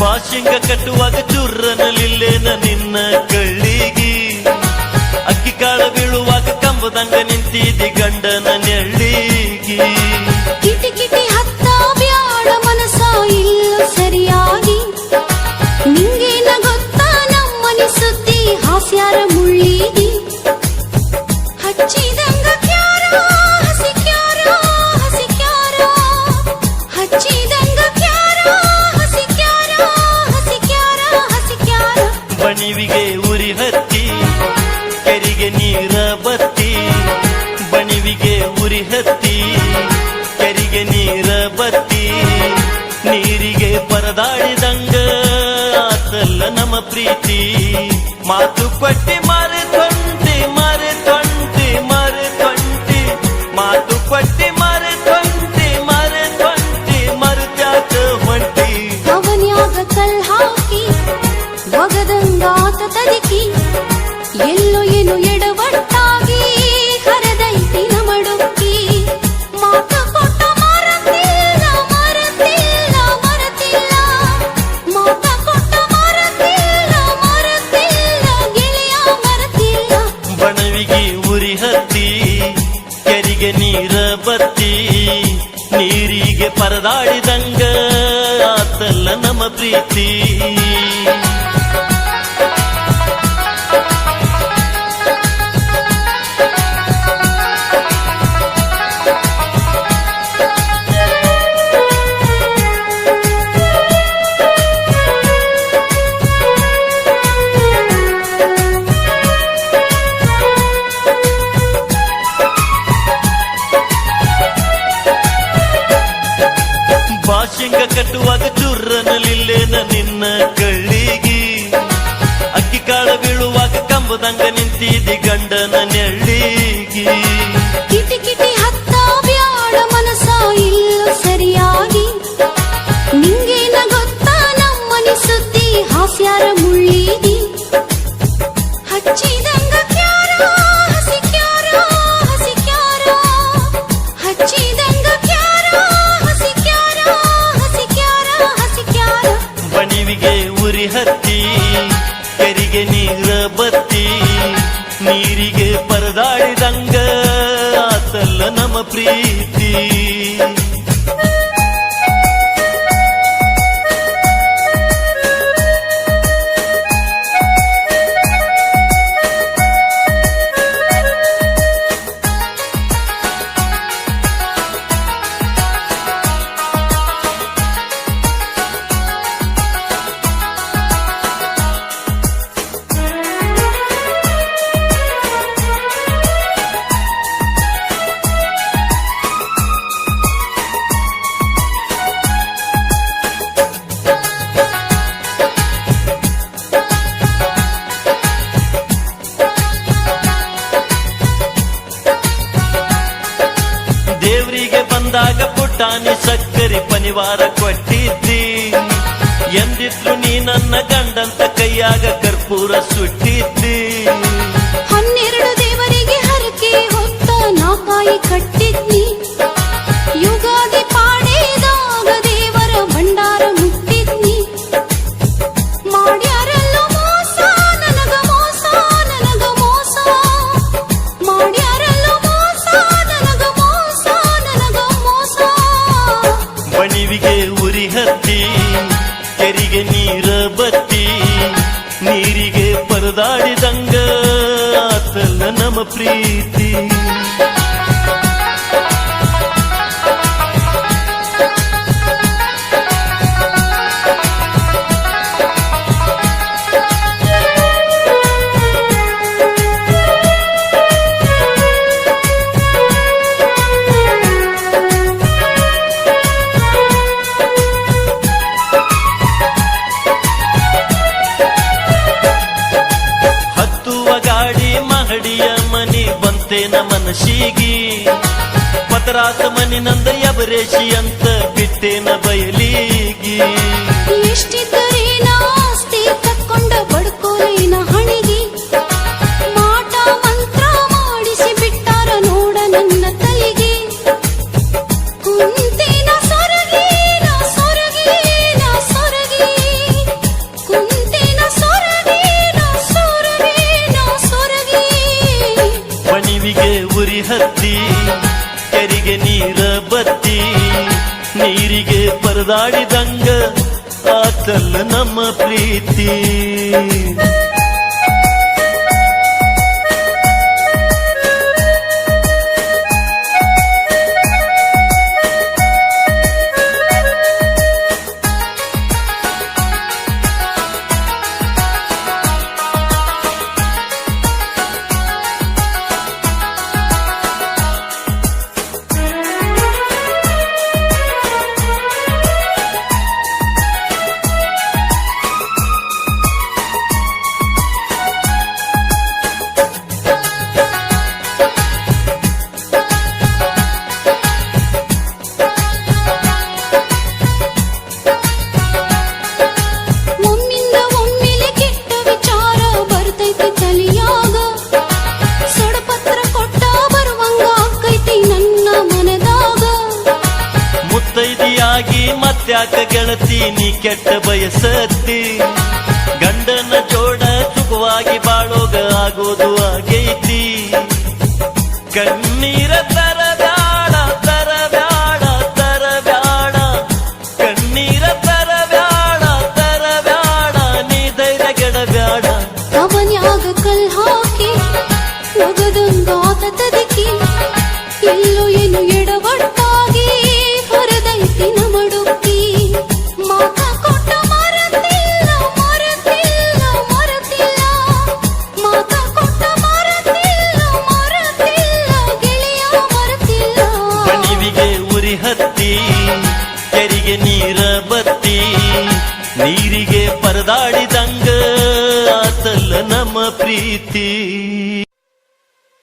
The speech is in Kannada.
ಬಾಶಿಂಗ ಕಟ್ಟುವಾಗ ಚುರ್ರನಲಿಲ್ಲೇನ ನಿನ್ನ ಕಳ್ಳಿಗಿ. ಅಕ್ಕಿ ಕಾಳ ಬೀಳುವಾಗ ಕಂಬದಂಗ ನಿಂತಿದ್ದಿ ಗಂಡನ ನೆಳ್ಳಿಗಿ. ಕಿಟಿ ಕಿಟಿ ಹತ್ತ ನಮ್ಮ ಪ್ರೀತಿ ಮಾತು ಕೊಟ್ಟಿ ಮಾರೆ ತೊಂಟಿ ಮಾರೆ ತೊಂಟಿ ಮಾರೆ ತೊಂಟಿ ಮಾತು ಕೊಟ್ಟಿ ಮಾರೆ ತೊಂಟಿ ಮಾರೆ ತೊಂಟಿ ಮರುತ್ಯಾಕ ಹೊಂಟಿ ಅವನ್ಯಾಗ ಕಲ್ ಹಾಕಿ ಒಗದಂಗಾತ ತದಕಿ ನೀರ ಬತ್ತಿ ನೀರಿಗೆ ಪರದಾಡಿದಂಗ ಆತಲ್ಲ ನಮ್ಮ ಪ್ರೀತಿ. ಕಟ್ಟುವಾಗ ಚುರ್ರನಲಿಲ್ಲೇನ ನಿನ್ನ ಕಳ್ಳಿಗಿ. ಅಕ್ಕಿ ಕಾಳ ಬೀಳುವಾಗ ಕಂಬದಂಗ ನಿಂತಿದಿ ಗಂಡನ ನೆಳ್ಳಿಗಿ ಹತ್ತಿ ಕೆರಿಗೆ ನೀರ ಬತ್ತಿ ನೀರಿಗೆ ಪರದಾಡಿದಂಗ ಆತಲ್ಲ ನಮ್ಮ ಪ್ರೀತಿ. ಬಂದಾಗ ಪುಟಾಣಿ ಸಕ್ಕರೆ ಪನಿವಾರ ಕೊಟ್ಟಿದ್ದಿ. ಎಂದಿದ್ರು ನೀ ನನ್ನ ಗಂಡಂತ ಕೈಯಾಗ ಕರ್ಪೂರ ಸುಟ್ಟಿದ್ದಿ. ಹನ್ನೆರಡು ದೇವರಿಗೆ ಹರಕೆ ಹೊತ್ತ ನಾಕಾಯಿ ಕಟ್ಟಿದ್ನಿ ಕೆರಿಗೆ ನೀರ ಬತ್ತಿ ನೀರಿಗೆ ಪರದಾಡಿದಂಗ ಆತಲ್ಲ ನಮ್ಮ ಪ್ರೀತಿ. ಬಂತೇನ ಮನಶಿಗಿ ಪತರಾಸ ಮನಿ ನಂದ ಯಬರೇಶಿ ಅಂತ ಬಿಟ್ಟೇನ ಬಯಲಿಗಿ. ಎಷ್ಟಿದ್ದರೇನ ಆಸ್ತಿ ತಕ್ಕೊಂಡ ಬಡ್ಕೋಲೇನ ಹಣಿಗಿ. ಕಿವಿಗೆ ಉರಿ ಹತ್ತಿ ಕೆರಿಗೆ ನೀರ ಬತ್ತಿ ನೀರಿಗೆ ಪರದಾಡಿದಂಗ ಆತಲ್ಲ ನಮ್ಮ ಪ್ರೀತಿ. ಯಾಕ ಗೆಳತಿ ನೀ ಕೆಟ್ಟ ಬಯಸತ್ತಿ ಗಂಡನ ಜೋಡ ಸುಖವಾಗಿ ಬಾಳೋಗ ಆಗೋದು ಆಗೈತಿ ಕಣ್ಣೀರ ಹತ್ತಿ ಕೆರಿಗೆ ನೀರ ಬತ್ತಿ ನೀರಿಗೆ ಪರದಾಡಿದಂಗ ಆತಲ್ಲ ನಮ್ಮ ಪ್ರೀತಿ.